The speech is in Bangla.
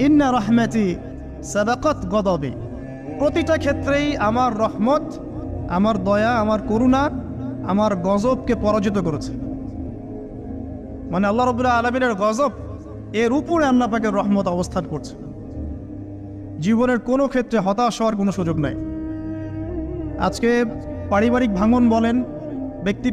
ইন্না রহমাতি সাদাকত গদবে। প্রতিটা ক্ষেত্রেই আমার রহমত, আমার দয়া, আমার করুণা, আমার গজবকে পরাজিত করেছে। মানে আল্লাহ রবুল্লাহ আলমিনের গজব, এর উপরে আল্লাহ পাকের রহমত অবস্থান করছে। জীবনের কোনো ক্ষেত্রে হতাশ হওয়ার কোনো সুযোগ নাই। আজকে পারিবারিক ভাঙন বলেন, ব্যক্তি